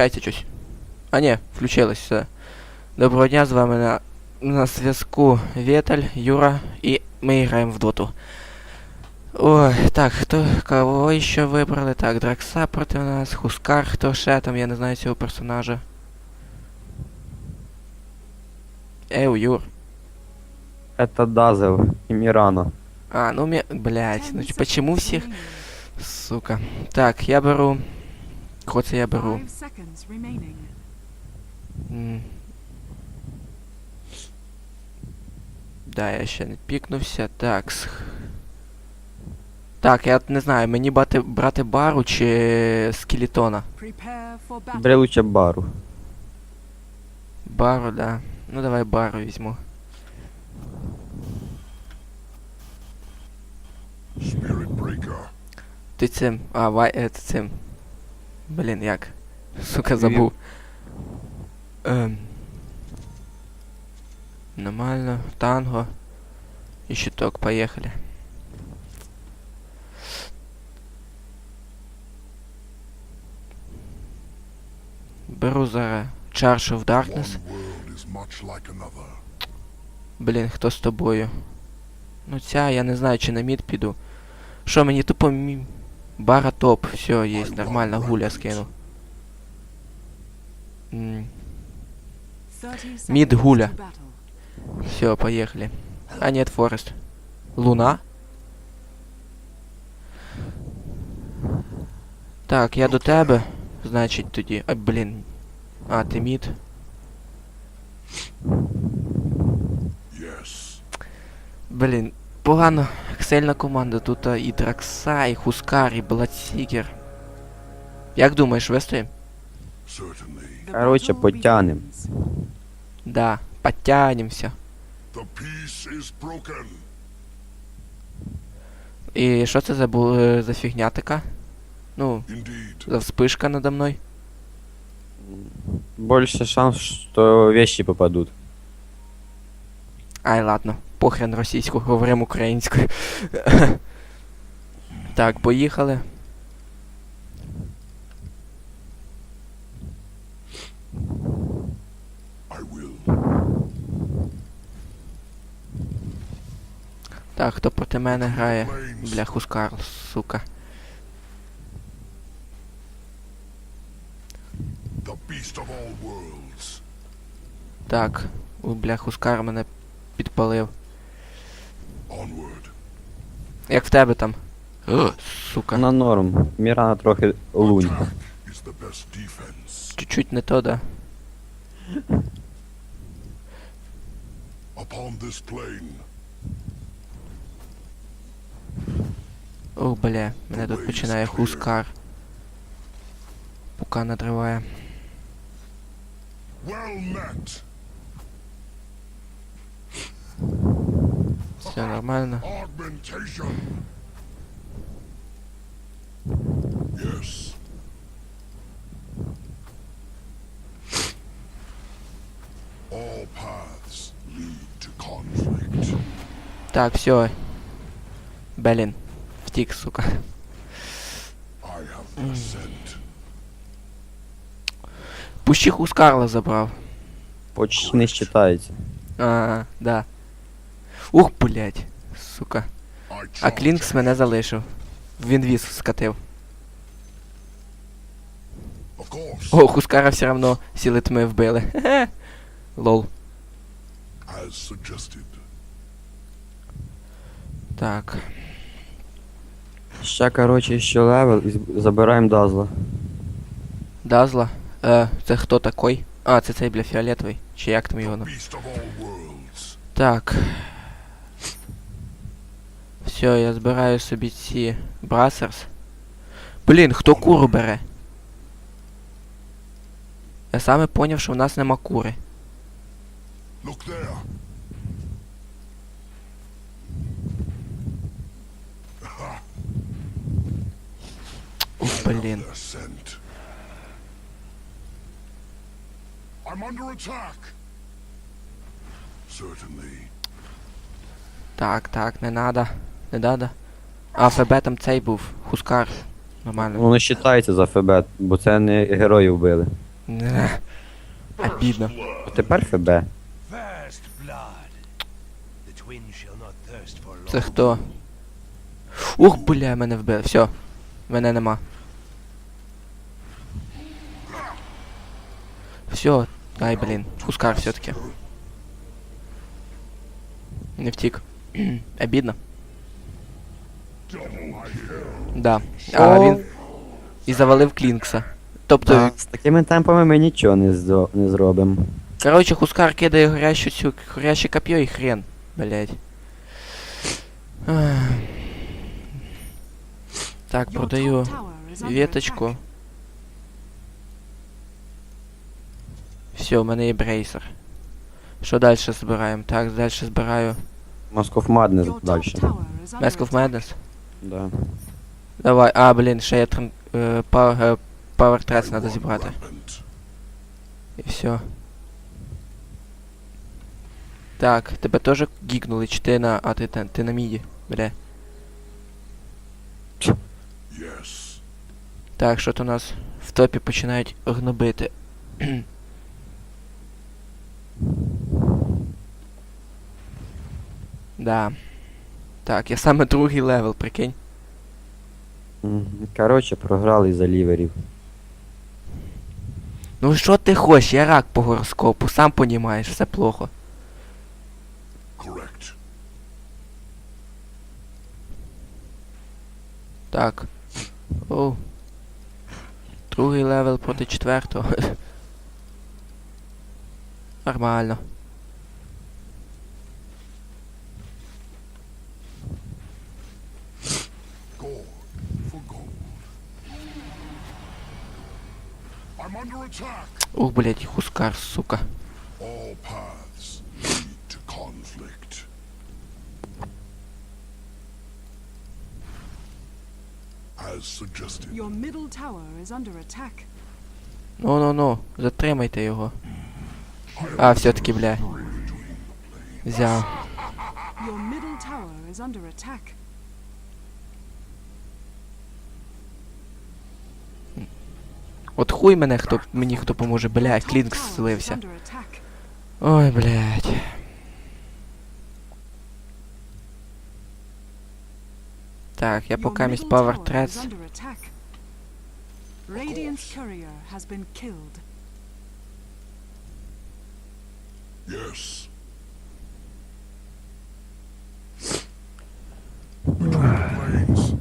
Включається щось. А ні, включилось все. Доброго дня, з вами на, на зв'язку Вєталь, Юра і ми граємо в доту. Ой, так, хто кого ще вибрали? Так, Дракса проти нас, Хускар, хто ще там, я не знаю цього персонажа. Еу, Юр. Это Дазел и Мирана. А, ну мне, блять, ну ч- почему всех, сука. Так, я беру. Кого це я беру? Да, я ще не пікнувся. Так. Так, я не знаю, мені бати, брати бару чи скелетона. Бери лучше бару. Бару, да. Ну давай бару візьму. Ти цим. А, вай, е, ти цим. Блін, як? Сука, забув. Ем. Нормально. Танго. І щиток, поїхали. Беру зараз Charge of Darkness. Блін, хто з тобою? Ну ця, я не знаю, чи на мід піду. Що, мені тупо мі... Бара топ, все, є, нормально, гуля скину. М, 30 Мид seconds гуля. to battle. Все, поехали. А нет, Форест. Луна? Так, я до тебе. Значить тоді. А, блін. А, ти мід. Yes. Блін. Погано. Сильна команда. Тут а, і Дракса, і Хускар, і Бладсігер. Як думаєш, вистоїм? Короче, потянем. Да, потянемся. The peace is broken. І що це за, бу- е, за фігня така? Ну, Indeed. за вспишка надо мною. Больше шанс, что вещи попадут. Ай, ладно, похрен російську, говоримо українською. так, поїхали. Так, хто проти мене грає? Бля, Хускар, сука. Так, у бля, Хускар мене підпалив. Onward. Як в тебе там? О, сука. На норм. Мирана трохи лунь. Attack is the best defense. Чуть-чуть не то, да. Upon this plane, О, бля, мене тут починає Хускар. Пука надриває. well met. Все нормально. Augmentation. Yes. All paths lead to conflict. Так, все. Блін. Втік, сука. I have the ascent. Пущі Хускарла забрав. Почти не считається. А, да. Ух, блять. Сука. А Клінкс мене залишив. Він віз скатив. О, Хускара все равно сіли тьми вбили. Хе-хе. Лол. Так. Ще, короче, ще левел і забираємо Дазла. Дазла. Е, це хто такой? А, це цей бля фіолетовий. Чи як там його? Так. Все, я збираю собі ці брасерс. Блін, хто куру бере? Я саме поняв, що в нас нема кури. Блін. Так, так, не надо. Не надо. А ФБ там цей був. Хускар. Нормально. Воно считається за ФБ, бо це не герої вбили. Не. Обідно. А тепер ФБ. Це хто? Ух, бля, мене вбили. Все. Мене нема. Все. Ай, блін. Хускар все-таки. Не втік. Обідно. Да. А О. він. І завалив Клінкса. Тобто, Так, з такими темпами ми нічого не, зро- не зробимо. короче, Хускар кидає горящу цю, горяще коп'є і хрен. Блять. Так, продаю веточку. Все, у мене є брейсер. Що далі збираємо? Так, далі збираю Москов Madness top далі. Mask of. Madness. Да. Давай, а, блін, ще є тран... е, па- е, Power Threads треба зібрати. І все. Так, тебе теж гікнули, чи ти на. А ти, ти, ти на міді, бля. Yes. Так, що то у нас в топі починають гнобити. да. Так, я саме другий левел, прикинь. Коротше, програли із-за ліверів. Ну що ти хочеш, я рак по гороскопу, сам понімаєш, все плохо. Correct. Так. Оу. Другий левел проти четвертого. Нормально. Middle tower is under attack. Ну-ну-ну, затримайте його. А, все-таки, бля. Взяв. Your middle tower is under attack. От хуй мене хто мені хто поможе, бля, Your top Клінкс злився. attack. Ой, блядь. Так, я місь middle Power tower is Threads. under attack. Radiant's courier has been killed. Yes. Planes.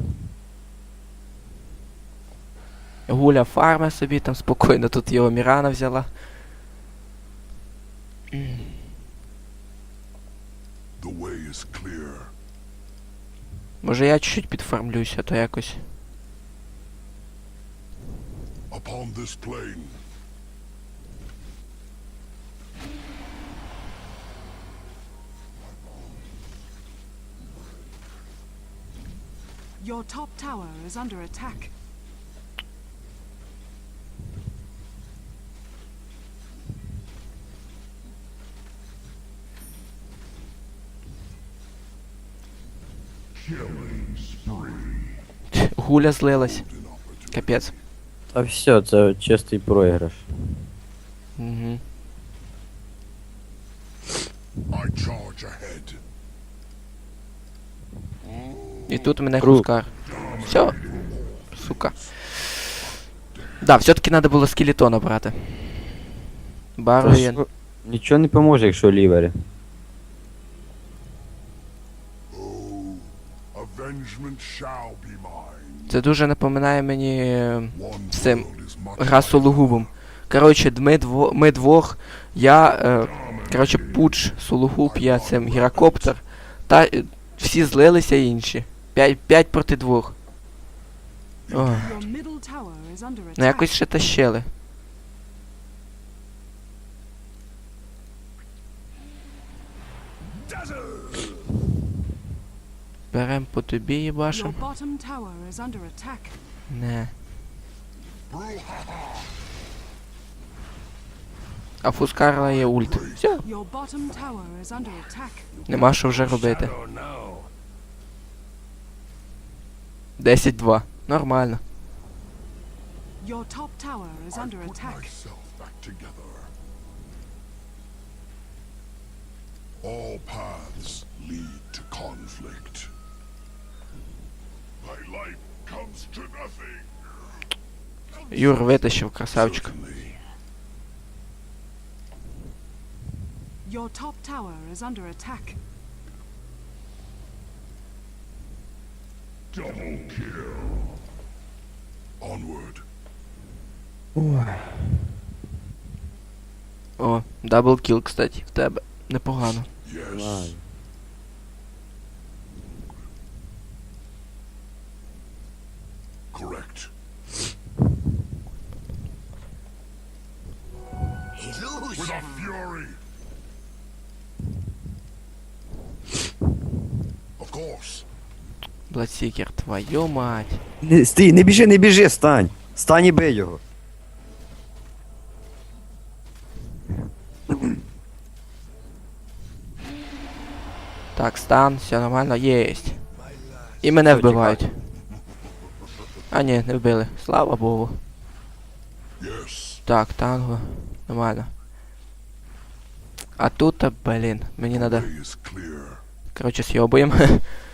Гуля фарме собі там спокійно, тут його Мірана взяла. The way is clear. Може я чуть-чуть підфармлюся, то якось. Upon this plane. Your top tower is under attack. Гуля злилась. Golden opportunity. Капець. Та все, це чистий проіграш. Угу. I charge ahead. І тут у мене Кру- хускар. Все. Сука. Да, все-таки треба було скелетона брати. Та Баруєн. що? Нічого не поможе, якщо лівери. Це дуже напоминає мені е, Цим гра Сологубом. Коротше, ми, дво, ми двох, я, е, коротше, Пуч, Сологуб, я цим гірокоптер, та е, всі злилися інші. П'ять, п'ять проти двох. Attack. ну якось ще тащили. Берем по тобі їбашим. Не. А Фускарла є ульт. Все, нема що вже робити. Shadow now. 10-2. Нормально. Your top tower is I under put attack. myself back together. All paths lead to conflict. My life comes to nothing. Юр витащив, красавчик. Your top tower is under attack. Double kill. Onward. О, дабл даблкіл, кстати, в тебе. Непогано. Yes. Бладсікер, твою мать. Не, стій, не біжи, не біжи, стань. Стань і бий його. Так, стан, все нормально, єсть. І мене Все, вбивають. А ні, не вбили. Слава Богу. Yes. Так, танго. Нормально. А тут, а, блін, мені надо. Way is clear. Короче, съебуем.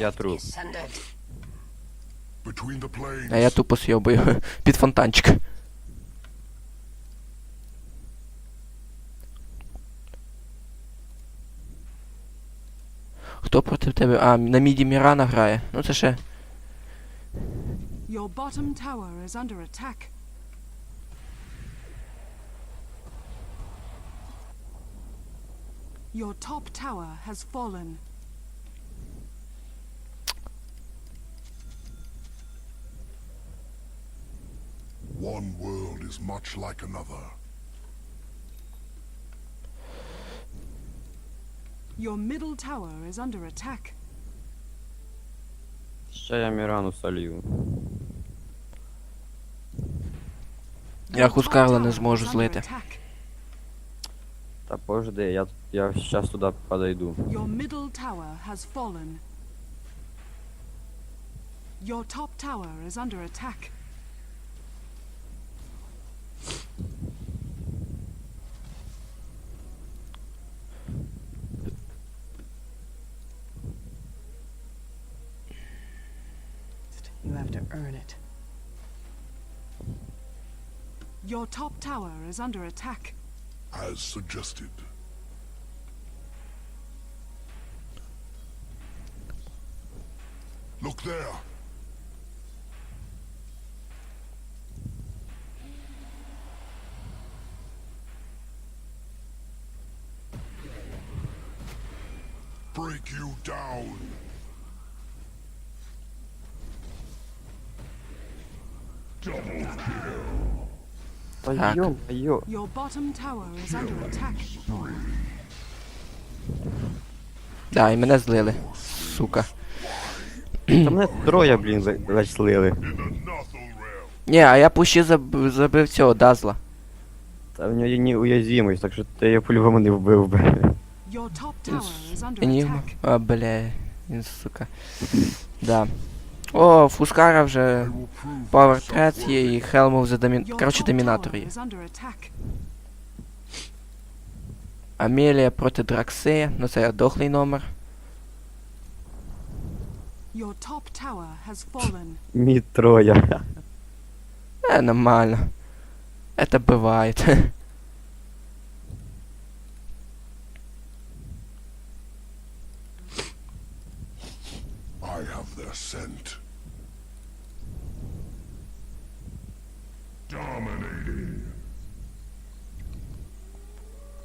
Я труп. А я тупо съебую. Під фонтанчик. Хто проти тебе? А, на міді Мірана грає. Ну це ще. Your bottom tower is under attack. Your top tower has fallen. One world is much like another. Your middle tower is under attack. Ще я Мірану солью. Я Your top Хускарла не tower зможу is under злити. attack. Та пожди, я, я щас туди подойду. Your middle tower has fallen. Your top tower is under attack. Earn it. Your top tower is under attack. As suggested. Look there. Break you down. Та Так. йо-моє. Your bottom tower is under attack. Да, і мене злили. Сука. Та мене троє, блін, за- заслили. Ні, а я пущі заб... забив цього Дазла. Та в нього є неуязвимость, так що ти його по-любому не вбив би. Your top tower is under Енігма. attack. А, бля, він сука. Да. О, Фускара вже I will prove Power myself є і worthy. Helmов за домін... Your Коротше, top домінатор tower є. is under attack. Амелія проти Драксея, ну це дохлий номер. Your top tower has fallen. Мі троє. Е, нормально. Это бывает.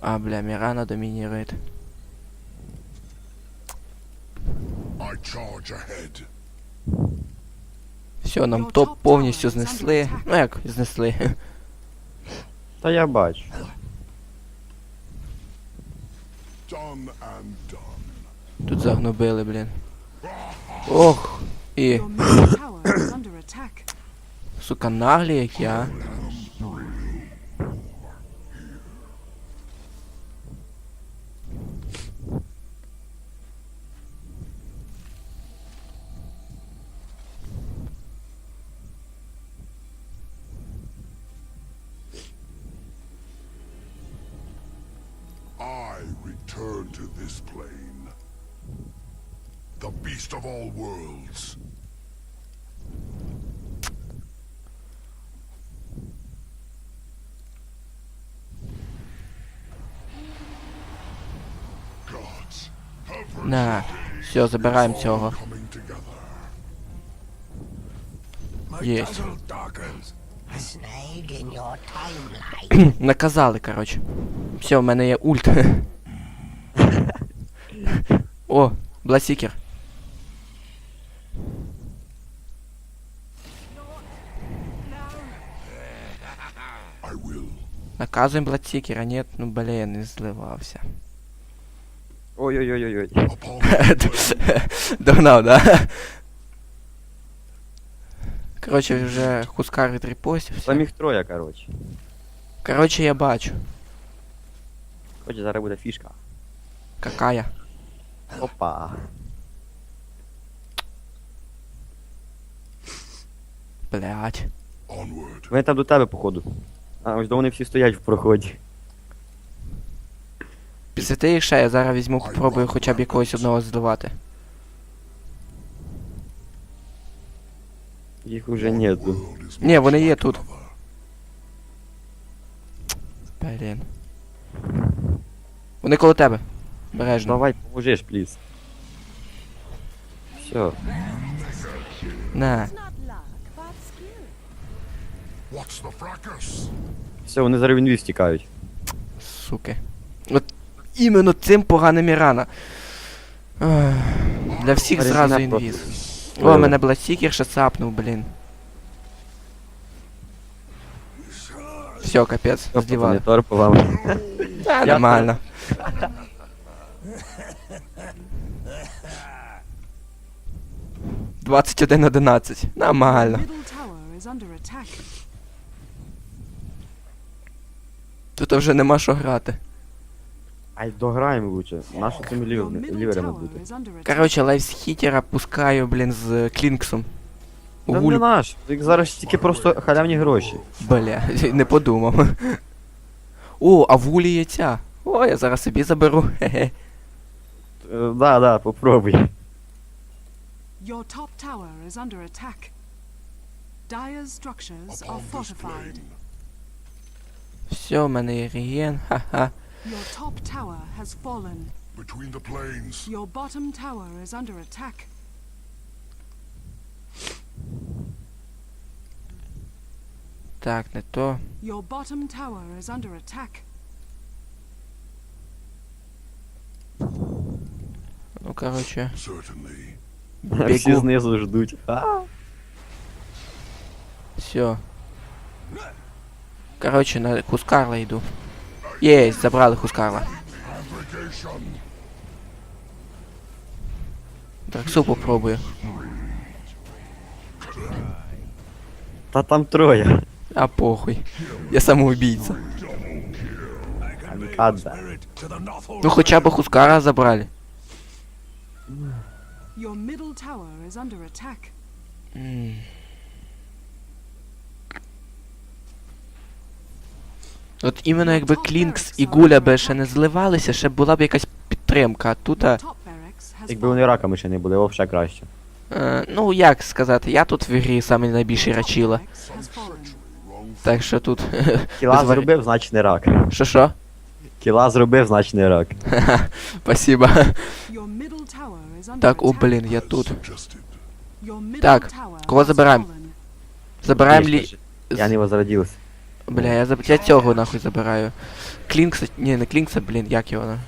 А, бля, Мирана доминирует. I charge ahead. Все, нам Your топ top повністю tower is under знесли. attack. Ну як знесли. Та я бачу. Done and done. Тут загнобили, блін. Ох. І, Сука, наглі я. Все, забираємо цього. Єсть. Наказали, коротше. Все, в мене є ульт. О, Бласікер. Наказуємо Бласікера, ні, ну блін, не зливався. Ой-ой-ой-ой. Upon Догнав, да? Коротше, вже Хускар відрепостився. Там їх троє, коротше. Коротше, я бачу. Хоч зараз буде фішка. Какая? Опа. Блять. onward. Вони там до тебе, походу. А, ось до вони всі стоять в проході. Підсвіти їх ще, я зараз візьму, попробую хоча б якогось одного зливати. Їх уже нету. Ні, вони є тут. Блін. Вони коло тебе. Бережно. Давай, поможеш, пліз. Все. На. Все, вони зараз в інвіз тікають. Суки. От іменно цим поганим і рана. Ах, Для всіх Аризона зразу інвіз. Ой. О, мене Бласікер ще цапнув, блін. Все, капець, здівали. Та, нормально. Двадцять один одинадцять. Нормально. Тут вже нема що грати. Ай, дограємо лучше. Нащо цими ліверами, ліверами бути? Короче, лайфсхітера пускаю, блін, з Клінксом. У Та гуль... не наш. Їх зараз тільки просто халявні гроші. Бля, не подумав. О, а в гулі є ця. О, я зараз собі заберу. Хе-хе. Е, Да, да, попробуй. Your top tower is under attack. Dyer's structures are fortified. Все, в мене є реген. Ха-ха. Your top tower has fallen. Between the planes. Your bottom tower is under attack. Так, не то. Your bottom tower is under attack. Ну, короче. Certainly. Всі Бігу. знизу ждуть. А, Все. Короче, на Хускарла йду. Єсть, забрали Хускарла. Aggregation. Драксу попробую. Та там троє. А похуй. Я самоубийца. North Ну хоча б Хускара забрали. Your middle tower is under attack. М. От іменно якби Клінкс і Гуля би ще не зливалися, ще була б якась підтримка, а тут. Якби вони раками ще не були, взагалі краще. Е, ну як сказати, я тут в ігрі саме найбільший рачіла. fallen. Так що тут. Кіла зробив, значить не рак. Що що? Кіла зробив, значить не рак. Спасибо. Так, о блін, я тут. Так, кого забираємо? Забираємо лі. Я не возродився. Бля, я, заб... я цього нахуй забираю. Клінкса. Ні, не Клінкса, блін, як його. на-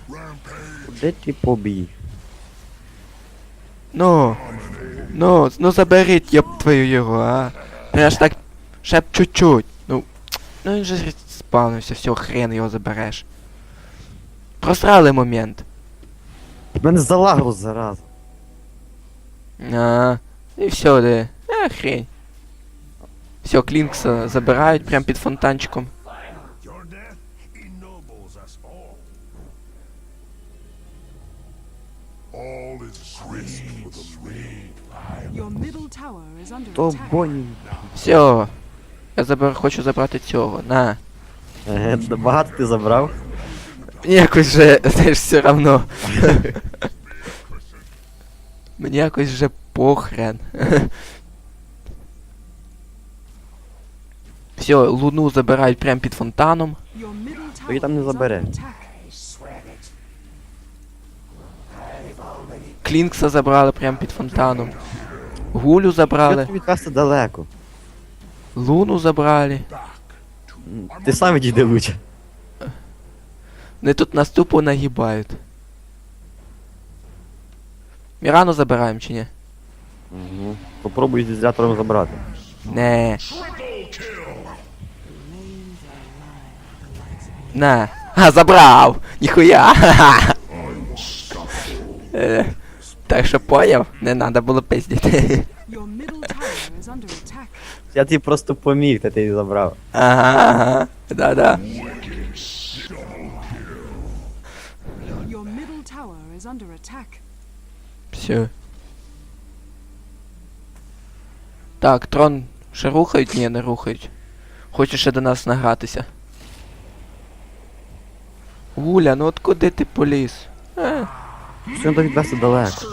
Де ти побій? Ну. Ну, ну заберіть, я твою його, а. Я ж так. Ще б чуть-чуть. Ну. Ну він же спавнився, все, хрен його забереш. Просрали момент. Мене залагало зараз. А, і все, де. А, хрень. Все, Клінкса забирають прям під фонтанчиком. То attack. Все. Я забер... хочу забрати цього. На. Е, Багато ти забрав. Мені якось вже теж все равно. Мені якось вже похрен. Все, луну забирають прямо під фонтаном. То її там не забере. Клінкса забрали прямо під фонтаном. Гулю Що забрали. ти відвести далеко? Луну забрали. М, Ти сам відійди лучше. Вони тут нас тупо нагибають. Мірану забираємо чи ні? Ну, попробуй з ізолятором забрати. Не. На. А, забрав! Ніхуя! Е, Так що поняв? Не надо було attack. Я тобі просто поміг, та ти її забрав. Ага, ага. Да-да. Все. Так, трон ще рухають? Ні, не рухають. Хочеш ще до нас награтися? Гуля, ну от куди ти поліз? Е. Що треба відвести далеко?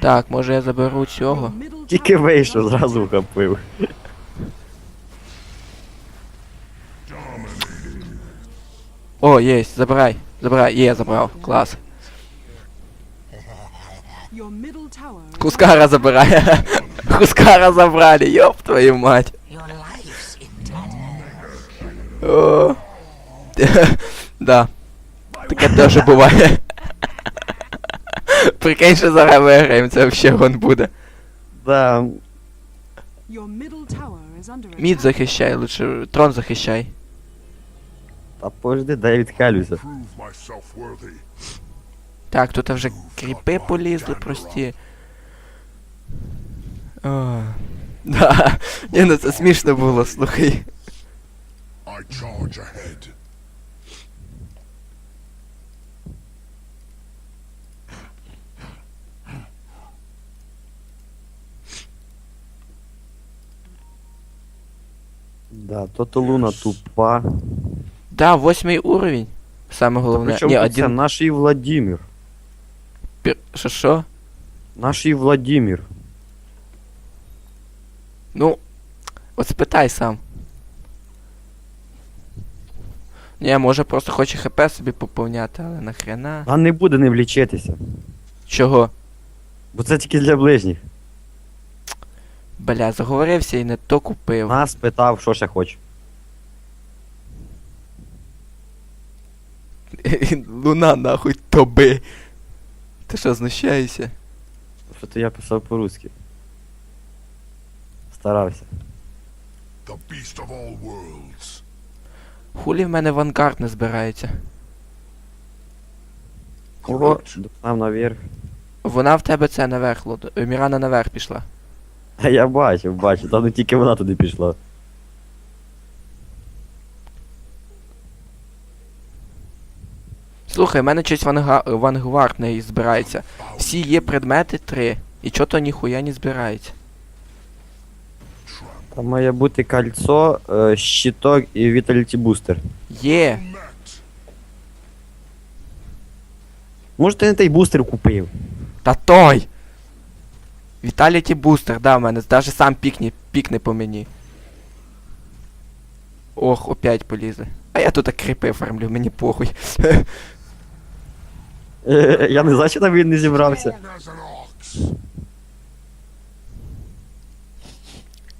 Так, може я заберу цього. Тільки вийшов, зразу вхопив. О, єсть, забирай. Забирай, є, забрав. Клас. Хускара забирай. Хускара забрали, ёб твою мать. О. Да. Таке теж буває. Прикинь, що зараз виграємо, це вообще гон буде. Да. Мід захищай, лучше трон захищай. та пожди, дай я відхилюся. Так, тут вже кріпи полізли прості. О, да. Ні, ну це смішно було, слухай. I charge ahead. Да, то луна тупа. Да, восьмий уровень. Саме головне. Причому Ні, це один. наш і Владимир. пір- Що що? Наш і Владимир. Ну, от спитай сам. Ні, може просто хоче хп собі поповняти, але нахрена. А не буде ним лічитися. Чого? Бо це тільки для ближніх. Бля, заговорився і не то купив. Нас питав, що ще хоче. Луна нахуй тоби. Ти що, знущаєшся? Що то я писав по-русски. Старався. The beast of all worlds. Хулі в мене вангард не збирається. Ого, нам наверх. Вона в тебе це наверх, е, Мірана наверх пішла. Я бачив, бачив, та не тільки вона туди пішла. Слухай, в мене щось ванга... вангвард не збирається. Всі є предмети три. І чого то ніхуя не збирається. Там має бути кольцо, е, щиток і Vitality бустер. Є! Може ти не той бустер купив? Та той! Віталіті бустер, да, в мене. Даже сам пікне, пікне по мені. Ох, опять полізе. А я тут так кріпи фармлю, мені похуй. Я не знаю, що там він не зібрався.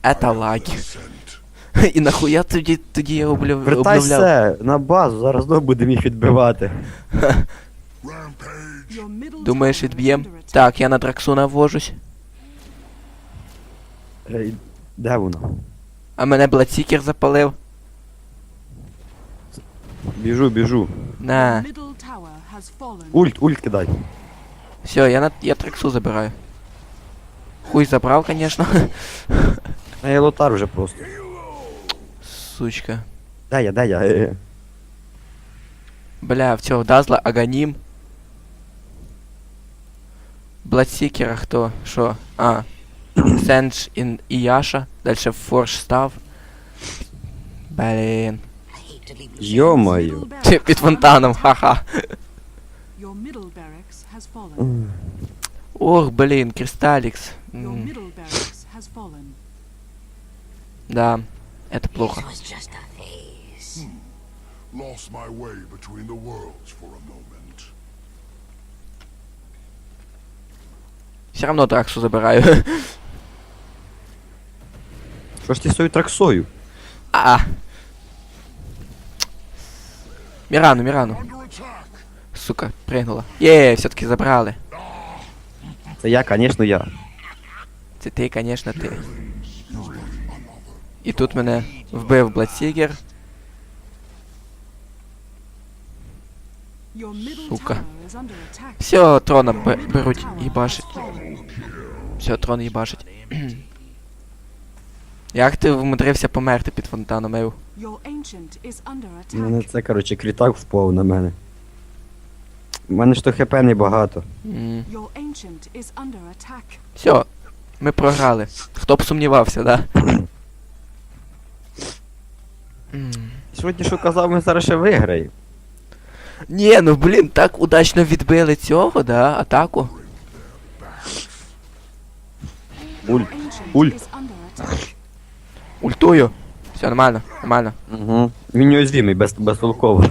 Ета лаги. І нахуя тоді, тоді я обновляв. Вертайся на базу, зараз знову будемо їх відбивати. Думаєш, відб'єм? Так, я на Драксу навожусь. Ей, Де воно? А мене Бладсікер запалив. Біжу, біжу. На. Middle tower has fallen. Ульт, ульт кидай. Все, я на я Драксу забираю. Хуй забрав, конечно. А я лотар вже просто. Сучка. Де я, де я? Е, е. Бля, в цього Дазла Аганім. Бладсікера хто? Що? А. Сендж і, і Яша. Дальше Форш став. Блін. to leave Lucia. Ё-моё. Middle Ти barracks під are фонтаном, under attack. ха-ха. Your middle barracks has fallen. Ох, блін, Кристалікс. Your М, middle barracks has fallen. Да, это плохо. It was just a phase. Lost my way between the worlds for a moment. Все равно Драксу забираю. Що ж ти з тою траксою? А. Мірану, Мірану. Under! Сука, пригнула. Є, все-таки забрали. Це я, звісно, я. Це ти, конечно, ти. І тут мене вбив Бладсігер. Сука. Все, трона бе- беруть, їбашить. Все, трон їбашить. Як ти вмудрився померти під фонтаном, Ев? У мене це, коротше, крітак впав на мене. У мене ж то хп небагато. Attack. Все, ми програли. Хто б сумнівався, да? М. Сьогодні що казав, ми зараз ще виграємо. Ні, ну блін, так удачно відбили цього, да, атаку. Уль. Уль. Ультую. Все нормально, нормально. Угу. Він неуязвимий, без, безтолково.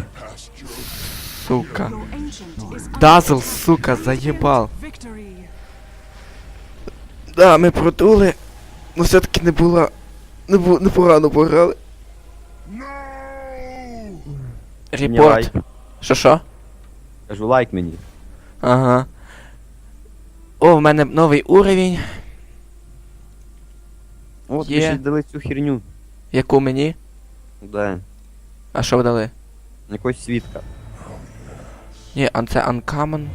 Сука. Дазл, сука. Victory. Да, ми протули. Ну все-таки не було. Не було непогано пограли. Мені Репорт. лайк. Що що? Кажу, лайк мені. Ага. О, в мене новий уровень. От Є. ви ще дали цю херню. Яку мені? Да. А що дали? Якось свідка. Ні, а це Uncommon.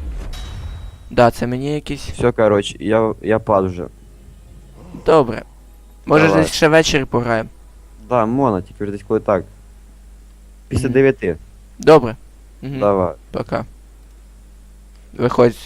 Да, це мені якийсь. Все, коротше, я, я пад вже. Добре. Може Давай. десь ще ввечері пограємо. Да, можна, тільки вже десь коли так. Після Мгм. дев'яти. Добре. Угу. Давай. Пока. Виходь